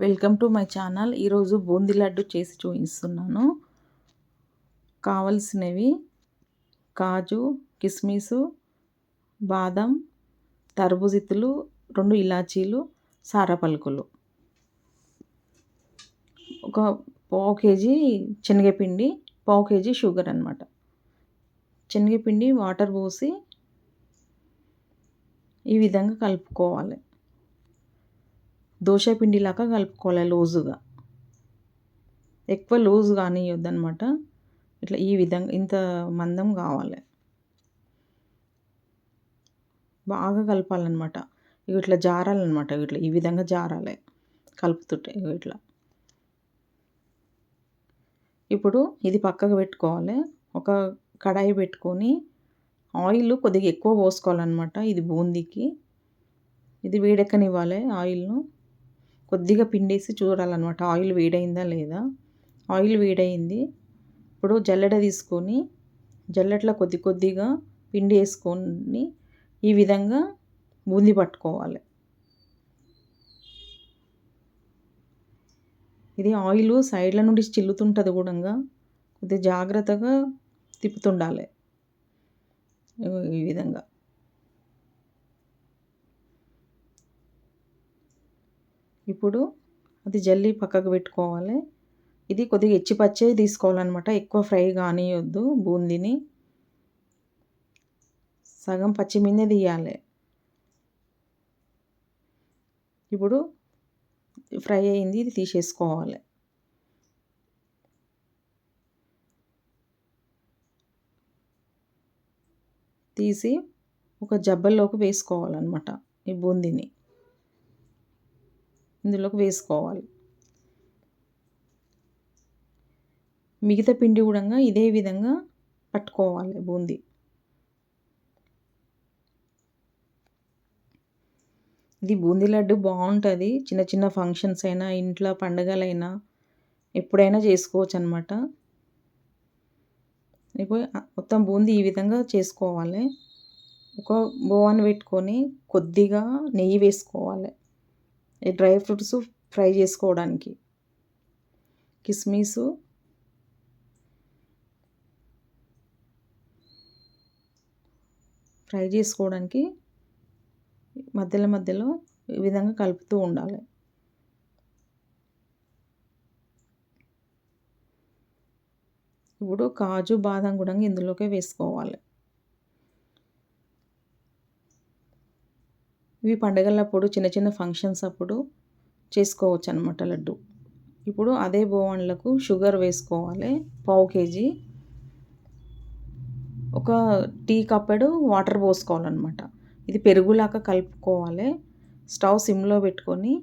Welcome to my channel. ఈరోజు బూందీ లడ్డు చేసి చూపిస్తున్నాను. కావలసినవి కాజు కిస్మిసు బాదం తర్బుజిత్తులు రెండు ఇలాచీలు సారపలుకులు. ఒక పావు కేజీ శనగపిండి పావు కేజీ షుగర్ అనమాట శనగపిండి వాటర్ పోసి ఈ విధంగా కలుపుకోవాలి. దోశపిండిలాగా కలుపుకోవాలి లూజుగా. ఎక్కువ లూజ్ కానియొద్దు అనమాట ఇట్లా ఈ విధంగా ఇంత మందం కావాలి. బాగా కలపాలన్నమాట. ఇవి ఇట్లా జారాలన్నమాట. ఇట్లా ఈ విధంగా జారాలి కలుపుతుంటే ఇట్లా. ఇప్పుడు ఇది పక్కకు పెట్టుకోవాలి. ఒక కడాయి పెట్టుకొని ఆయిల్ కొద్దిగా ఎక్కువ పోసుకోవాలన్నమాట. ఇది బూందీకి. ఇది వేడెక్కనివ్వాలి ఆయిల్ను. కొద్దిగా పిండేసి చూడాలన్నమాట. ఆయిల్ వేడైందా లేదా? ఆయిల్ వేడైంది. ఇప్పుడు జల్లెడ తీసుకొని జల్లెట్లో కొద్ది కొద్దిగా పిండి వేసుకొని ఈ విధంగా బూంది పట్టుకోవాలి. ఇది ఆయిల్ సైడ్ల నుండి చిల్లుతుంటుంది కూడా కొద్దిగా జాగ్రత్తగా తిప్పుతుండాలి. ఈ విధంగా. ఇప్పుడు అది జల్లి పక్కకు పెట్టుకోవాలి. ఇది కొద్దిగా ఎచ్చి పచ్చే తీసుకోవాలన్నమాట. ఎక్కువ ఫ్రై కానియొద్దు బూందీని. సగం పచ్చి మీదే తీయాలి. ఇప్పుడు ఫ్రై అయింది ఇది తీసేసుకోవాలి. తీసి ఒక జబ్బల్లోకి వేసుకోవాలన్నమాట ఈ బూందీని. ఇందులోకి వేసుకోవాలి. మిగతా పిండి కూడా ఇదే విధంగా పట్టుకోవాలి బూందీ. ఇది బూందీ లడ్డు బాగుంటుంది. చిన్న చిన్న ఫంక్షన్స్ అయినా ఇంట్లో పండగలైనా ఎప్పుడైనా చేసుకోవచ్చు అనమాట మొత్తం బూందీ ఈ విధంగా చేసుకోవాలి. ఒక బోవన్ పెట్టుకొని కొద్దిగా నెయ్యి వేసుకోవాలి. ఈ డ్రై ఫ్రూట్స్ ఫ్రై చేసుకోవడానికి. కిస్మిస్. ఫ్రై చేసుకోవడానికి మధ్యలో మధ్యలో ఈ విధంగా కలుపుతూ ఉండాలి. ఇప్పుడు కాజు బాదం కూడా ఇందులోకే వేసుకోవాలి. ఇవి పండగలప్పుడు చిన్న చిన్న ఫంక్షన్స్ అప్పుడు చేసుకోవచ్చు అనమాట లడ్డు. ఇప్పుడు అదే బోవన్లకు షుగర్ వేసుకోవాలి పావు కేజీ. ఒక టీ కప్పెడు వాటర్ పోసుకోవాలన్నమాట. ఇది పెరుగులాగా కలుపుకోవాలి స్టవ్ సిమ్లో పెట్టుకొని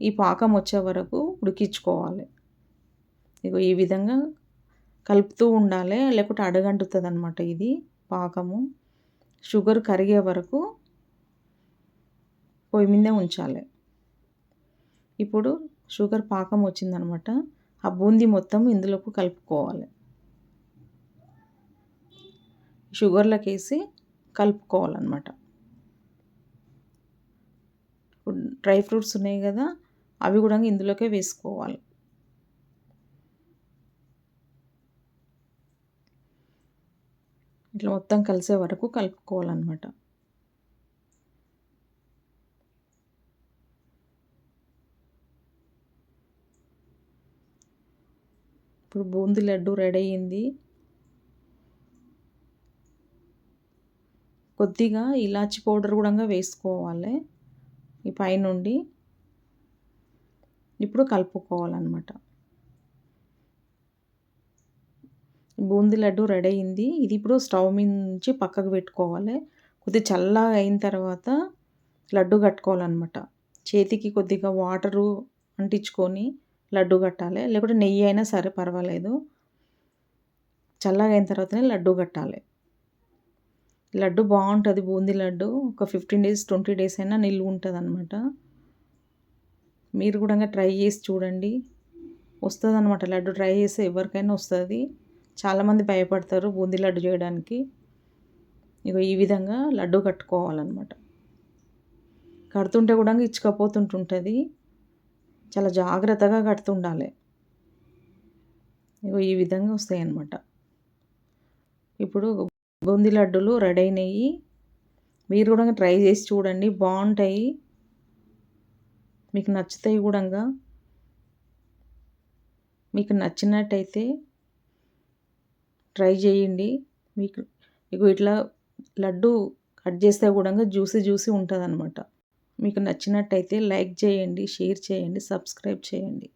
ఈ పాకం వచ్చే వరకు ఉడికించుకోవాలి. ఇక ఈ విధంగా కలుపుతూ ఉండాలి లేకపోతే అడగంటుతుంది అనమాట ఇది పాకము. షుగర్ కరిగే వరకు పొయ్యి మీదే ఉంచాలి. ఇప్పుడు షుగర్ పాకం వచ్చిందనమాట. ఆ బూందీ మొత్తం ఇందులోకి కలుపుకోవాలి. షుగర్లోకి వేసి కలుపుకోవాలన్నమాట డ్రై ఫ్రూట్స్ ఉన్నాయి కదా అవి కూడా ఇందులోకే వేసుకోవాలి. ఇట్లా మొత్తం కలిసే వరకు కలుపుకోవాలన్నమాట ఇప్పుడు బూందీ లడ్డు రెడీ అయింది కొద్దిగా ఇలాచి పౌడర్ కూడా వేసుకోవాలి ఈ పైనుండి. ఇప్పుడు కలుపుకోవాలన్నమాట. బూందీ లడ్డు రెడీ అయింది ఇది ఇప్పుడు స్టవ్ నుంచి పక్కకు పెట్టుకోవాలి. కొద్దిగా చల్లగా అయిన తర్వాత లడ్డు కట్టుకోవాలన్నమాట. చేతికి కొద్దిగా వాటరు అంటించుకొని లడ్డు కట్టాలి. లేకుంటే నెయ్యి అయినా సరే పర్వాలేదు. చల్లగా అయిన తర్వాతనే లడ్డు కట్టాలి. లడ్డు బాగుంటుంది. బూందీ లడ్డు ఒక ఫిఫ్టీన్ డేస్ ట్వంటీ డేస్ అయినా నిల్వ ఉంటుంది అనమాట మీరు కూడా ట్రై చేసి చూడండి. వస్తుంది అనమాట లడ్డు ట్రై చేస్తే ఎవరికైనా వస్తుంది. చాలామంది భయపడతారు బూందీ లడ్డు చేయడానికి. ఇక ఈ విధంగా లడ్డు కట్టుకోవాలన్నమాట. కడుతుంటే కూడా ఇచ్చుకపోతుంటుంటుంది. చాలా జాగ్రత్తగా కడుతుండాలి. ఇగో ఈ విధంగా వస్తాయి అన్నమాట ఇప్పుడు బూందీ లడ్డూలు రెడీ అయినాయి. మీరు కూడా ట్రై చేసి చూడండి. బాగుంటాయి. మీకు నచ్చుతాయి కూడా మీకు నచ్చినట్టయితే ట్రై చేయండి. మీకు ఇగో ఇట్లా లడ్డు కట్ చేస్తే కూడా జ్యూసీ జ్యూసీ ఉంటుంది అనమాట మీకు నచ్చినట్టయితే లైక్ చేయండి షేర్ చేయండి సబ్స్క్రైబ్ చేయండి.